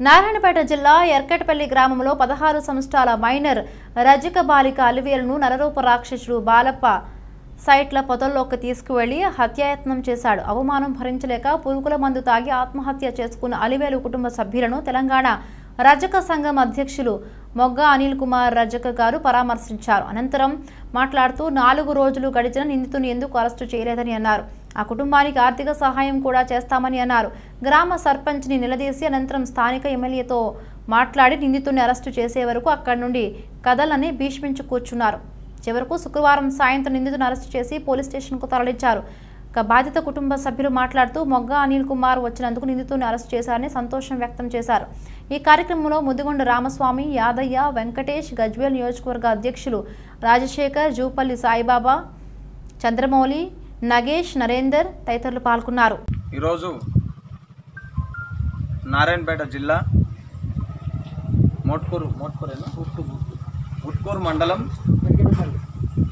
నారాయణపేట జిల్లా ఎర్కటపల్లి గ్రామంలో పదహారు సంవత్సరాల మైనర్ రజక బాలిక అలివేలును నరరూప రాక్షసుడు బాలప్ప సైట్ల పొదల్లోకి తీసుకువెళ్ళి హత్యాయత్నం చేశాడు. అవమానం భరించలేక పురుగుల మందు తాగి ఆత్మహత్య చేసుకున్న అలివేలు కుటుంబ సభ్యులను తెలంగాణ రజక సంఘం అధ్యక్షులు మొగ్గ అనిల్ కుమార్ రజక గారు పరామర్శించారు. అనంతరం మాట్లాడుతూ నాలుగు రోజులు గడిచిన నిందితుని ఎందుకు అరెస్టు చేయలేదని అన్నారు. ఆ కుటుంబానికి ఆర్థిక సహాయం కూడా చేస్తామని అన్నారు. గ్రామ సర్పంచ్ని నిలదీసి అనంతరం స్థానిక ఎమ్మెల్యేతో మాట్లాడి నిందితుడిని అరెస్టు చేసే వరకు అక్కడి నుండి కదలని భీష్మించి కూర్చున్నారు. చివరకు శుక్రవారం సాయంత్రం నిందితుని అరెస్టు చేసి పోలీస్ స్టేషన్కు తరలించారు. ఇక బాధిత కుటుంబ సభ్యులు మాట్లాడుతూ మొగ్గ అనిల్ కుమార్ వచ్చినందుకు నిందితుడిని అరెస్టు చేశారని సంతోషం వ్యక్తం చేశారు. ఈ కార్యక్రమంలో ముదిగొండ రామస్వామి యాదయ్య వెంకటేష్ గజ్వేల్ నియోజకవర్గ అధ్యక్షులు రాజశేఖర్ జూపల్లి సాయిబాబా చంద్రమౌళి నగేష్ నరేందర్ తదితరులు పాల్గొన్నారు. ఈరోజు నారాయణపేట జిల్లా మోట్కూరు మోట్కూరేనా? గుట్కూరు మండలం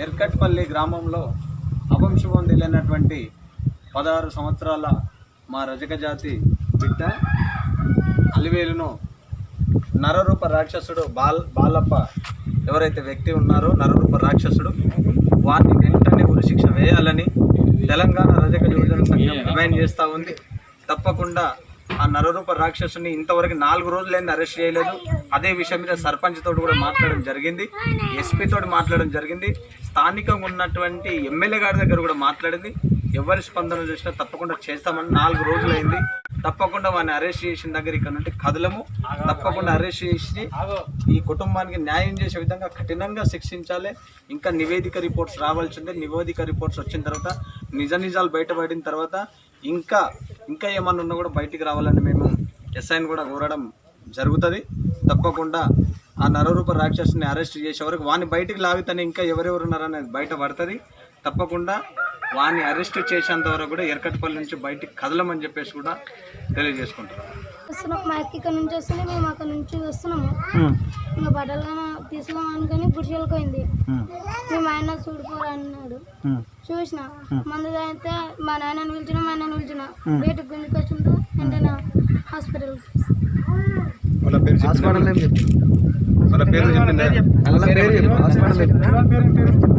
ఎర్కట్పల్లి గ్రామంలో అపంశుభం తెలియనటువంటి పదహారు సంవత్సరాల మా రజక జాతి బిడ్డ అలివేలును నరరూప రాక్షసుడు బాల్ బాలప్ప ఎవరైతే వ్యక్తి ఉన్నారో నరరూప రాక్షసుడు వారిని వెంటనే ఉరిశిక్ష వేయాలని తెలంగాణ రజక యువజన సంఘం డిమాండ్ చేస్తూ ఉంది. తప్పకుండా ఆ నరరూప రాక్షసుని ఇంతవరకు నాలుగు రోజులైంది అరెస్ట్ చేయలేదు. అదే విషయం మీద సర్పంచ్ తోటి కూడా మాట్లాడడం జరిగింది. ఎస్పీ తోటి మాట్లాడడం జరిగింది. స్థానికంగా ఉన్నటువంటి ఎమ్మెల్యే గారి దగ్గర కూడా మాట్లాడింది. ఎవరి స్పందన చూసినా తప్పకుండా చేస్తామని నాలుగు రోజులైంది. తప్పకుండా వాడిని అరెస్ట్ చేసిన దగ్గర ఇక్కడ నుండి కదలము. తప్పకుండా అరెస్ట్ చేసి ఈ కుటుంబానికి న్యాయం చేసే విధంగా కఠినంగా శిక్షించాలి. ఇంకా నివేదిక రిపోర్ట్స్ రావాల్సిందే నివేదిక రిపోర్ట్స్ వచ్చిన తర్వాత నిజ నిజాలు బయటపడిన తర్వాత ఇంకా ఇంకా ఏమన్నా ఉన్నా కూడా బయటికి రావాలని మేము ఎస్ఐని కూడా కోరడం జరుగుతుంది. తప్పకుండా ఆ నరరూప రాక్షసుని అరెస్ట్ చేసే వరకు వాడిని బయటికి లాగితేనే ఇంకా ఎవరెవరు ఉన్నారనేది బయట పడుతుంది. తప్పకుండా వాడిని అరెస్ట్ చేసేంత వరకు కూడా ఎరకట్పల్లి నుంచి బయటికి కదలమని చెప్పేసి కూడా తెలియజేసుకుంటున్నాం. వస్తున్నాం. మా అక్క ఇక్కడ నుంచి వస్తుంది మేము అక్కడ నుంచి వస్తున్నాము. ఇంకా బట్టలు తీసుకున్నాం అనుకుని పురుషులకు పోయింది మేము ఆయన చూడిపోరా అన్నాడు. చూసిన. మందు తాగితే మా నాన్నని పిలిచిన మా నాన్న పిలిచిన. బయటకు గుంజుకు వచ్చిండు వెంటనే హాస్పిటల్ వాళ్ళ పేరు చెప్పిందా?